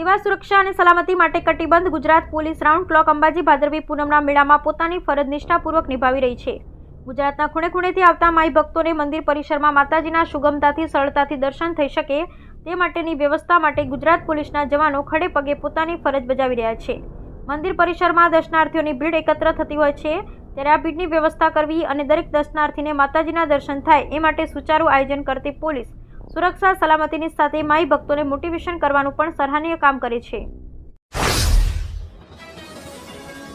સેવા, સુરક્ષા અને સલામતી માટે કટિબંધ Gujarat police round clock Ambaji ભાદરવી પૂનમના મેળામાં પોતાની ફરજ નિષ્ઠાપૂર્વક નિભાવી રહી છે. ગુજરાતના ખૂણે ખૂણેથી આવતા માઈ ભક્તોને મંદિર પરિસરમાં માતાજીના સુગમતાથી, સરળતાથી દર્શન થઈ શકે તે માટેની વ્યવસ્થા માટે ગુજરાત પોલીસના જવાનો ખડે પગે પોતાની ફરજ બજાવી રહ્યા છે. મંદિર પરિસરમાં દર્શનાર્થીઓની ભીડ એકત્ર થતી હોય છે, ત્યારે આ ભીડની વ્યવસ્થા કરવી અને દરેક દર્શનાર્થીને માતાજીના દર્શન થાય એ માટે સુચારું આયોજન કરતી પોલીસ સુરક્ષા, સલામતીની સાથે માઈ ભક્તોને મોટિવેશન કરવાનું પણ સરાહનીય કામ કરે છે.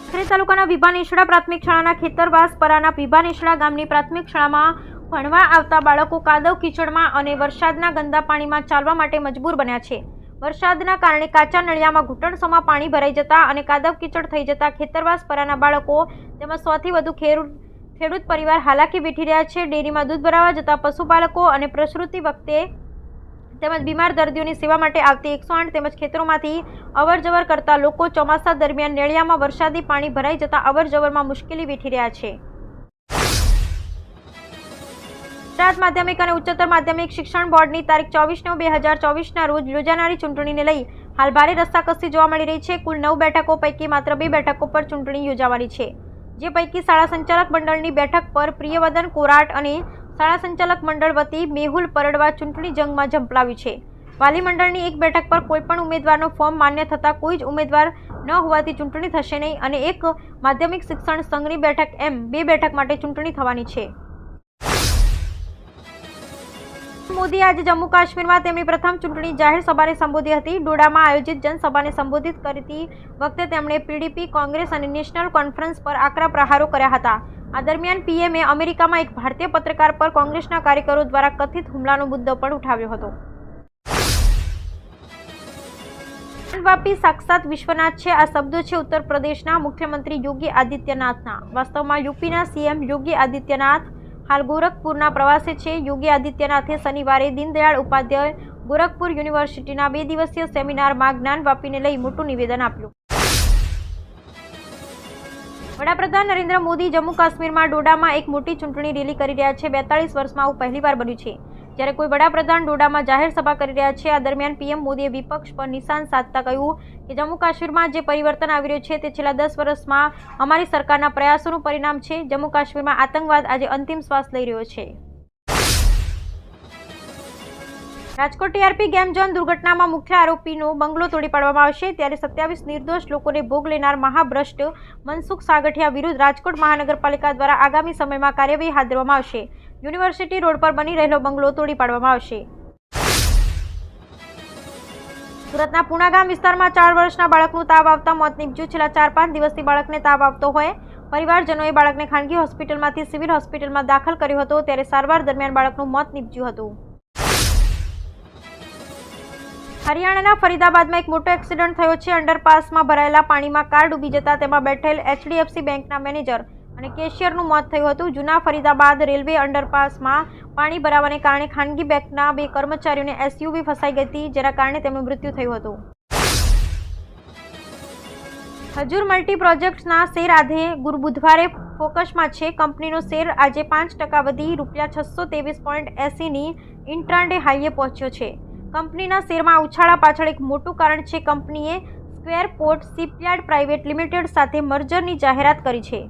ખરી તાલુકાના વિભાનેશડા પ્રાથમિક શાળાના ખેતરવાસ પરાના વિભાનેશ્વરા ગામની પ્રાથમિક શાળામાં ભણવા આવતા બાળકો કાદવ કીચડમાં અને વરસાદના ગંદા પાણીમાં ચાલવા માટે મજબૂર બન્યા છે. વરસાદના કારણે કાચા નળિયામાં ઘૂંટણસોમાં પાણી ભરાઈ જતા અને કાદવ કીચડ થઈ જતા ખેતરવાસ પરાના બાળકો તેમજ સોથી વધુ ખેડૂત ખેડૂત પરિવાર હાલાકી વેઠી રહ્યા છે. ડેરીમાં દૂધ ભરાવા જતા પશુપાલકો અને પ્રસૃતિ વખતે તેમજ બીમાર દર્દીઓની સેવા માટે આવતી એકસો આઠ તેમજ ખેતરોમાંથી અવરજવર કરતા લોકો ચોમાસા દરમિયાન નેળિયામાં વરસાદી પાણી ભરાઈ જતા અવરજવરમાં મુશ્કેલી વેઠી રહ્યા છે. ગુજરાત માધ્યમિક અને ઉચ્ચતર માધ્યમિક શિક્ષણ બોર્ડની તારીખ ચોવીસ નવ બે હજાર ચોવીસના રોજ યોજાનારી ચૂંટણીને લઈ હાલ ભારે રસ્તાકસી જોવા મળી રહી છે. કુલ નવ બેઠકો પૈકી માત્ર બે બેઠકો પર ચૂંટણી યોજાવાની છે. જે પૈકી શાળા સંચાલક મંડળની બેઠક પર પ્રિયવદન કોરાટ અને શાળા સંચાલક મંડળ વતી મેહુલ પરડવા ચૂંટણી જંગમાં ઝંપલાવ્યું છે. વાલી મંડળની એક બેઠક પર કોઈપણ ઉમેદવારનો ફોર્મ માન્ય થતાં કોઈ જ ઉમેદવાર ન હોવાથી ચૂંટણી થશે નહીં અને એક માધ્યમિક શિક્ષણ સંઘની બેઠક એમ બે બેઠક માટે ચૂંટણી થવાની છે. મોદી આજે જમ્મુ કાશ્મીરમાં તેમની પ્રથમ ચૂંટણી જાહેર સભાને સંબોધી હતી. ડોડામાં આયોજિત જનસભાને સંબોધિત કરતી વખતે તેમણે પીડીપી, કોંગ્રેસ અને નેશનલ કોન્ફરન્સ પર આકરા પ્રહારો કર્યા હતા. આ દરમિયાન પીએમએ અમેરિકામાં એક ભારતીય પત્રકાર પર કોંગ્રેસના કાર્યકરો દ્વારા કથિત હુમલાનો મુદ્દો પણ ઉઠાવ્યો હતો. વાપી સાક્ષાત વિશ્વનાથ છે, આ શબ્દો છે ઉત્તર પ્રદેશના મુખ્યમંત્રી યોગી આદિત્યનાથના. વાસ્તવમાં યુપીના સીએમ યોગી આદિત્યનાથ હાલ ગોરખપુરના પ્રવાસે છે. યોગી આદિત્યનાથે શનિવારે દીનદયાળ ઉપાધ્યાય ગોરખપુર યુનિવર્સિટીના બે દિવસીય સેમિનારમાં જ્ઞાન વાપીને લઈ મોટું નિવેદન આપ્યું. વડાપ્રધાન નરેન્દ્ર મોદી જમ્મુ કાશ્મીરમાં ડોડામાં એક મોટી ચૂંટણી રેલી કરી રહ્યા છે. બેતાળીસ વર્ષમાં આવું પહેલીવાર બન્યું છે. જ્યારે કોઈ વડાપ્રધાન ડોડામાં જાહેર સભા કરી રહ્યા છે, આ દરમિયાન પીએમ મોદીએ વિપક્ષ પર નિશાન સાધતા કહ્યું કે જમ્મુ કાશ્મીરમાં જે પરિવર્તન આવી રહ્યું છે તે છેલ્લા દસ વર્ષમાં અમારી સરકારના પ્રયાસોનું પરિણામ છે. જમ્મુ કાશ્મીરમાં આતંકવાદ આજે અંતિમ શ્વાસ લઈ રહ્યો છે. રાજકોટ ટીઆરપી ગેમ ઝોન દુર્ઘટનામાં મુખ્ય આરોપીનો બંગલો તોડી પાડવામાં આવશે. ત્યારે સત્યાવીસ નિર્દોષ લોકોને ભોગ લેનાર મહાભ્રષ્ટ મનસુખ સાગઠિયા વિરુદ્ધ રાજકોટ મહાનગરપાલિકા દ્વારા આગામી સમયમાં કાર્યવાહી હાથ ધરવામાં આવશે. યુનિવર્સિટી રોડ પર બની રહેલો બંગલો તોડી પાડવામાં આવશે. સુરતના પુણા ગામ વિસ્તારમાં ચાર વર્ષના બાળકનું તાવ આવતા મોત નીપજ્યું. છેલ્લા ચાર પાંચ દિવસથી બાળકને તાવ આવતો હોય. પરિવારજનોએ બાળકને ખાનગી હોસ્પિટલમાંથી સિવિલ હોસ્પિટલમાં દાખલ કર્યો હતો. ત્યારે સારવાર દરમિયાન બાળકનું મોત નીપજ્યું હતું. હરિયાણાના ફરીદાબાદમાં એક મોટો એક્સિડન્ટ થયો છે. અંડરપાસમાં ભરાયેલા પાણીમાં કાર ડૂબી જતા તેમાં બેઠેલ એચડીએફસી બેંકના મેનેજર અને કેશિયરનું મોત થયું હતું. જૂના ફરીદાબાદ રેલવે અંડરપાસમાં પાણી ભરાવાને કારણે ખાનગી બેંકના બે કર્મચારીઓને એસયુવી ફસાઈ ગઈ હતી, જેના કારણે તેમનું મૃત્યુ થયું હતું. હજુર મલ્ટી પ્રોજેક્ટ્સના શેર આધે ગુરુ બુધવારે ફોકસમાં છે. કંપનીનો શેર આજે પાંચ ટકા વધી રૂપિયા છસો ત્રેવીસ પોઈન્ટ એંસીની ઇન્ટ્રાન્ડે હાઈએ પહોંચ્યો છે. કંપનીના શેરમાં ઉછાળા પાછળ એક મોટું કારણ છે, કંપનીએ square port shipyard private limited સાથે મર્જરની જાહેરાત કરી છે.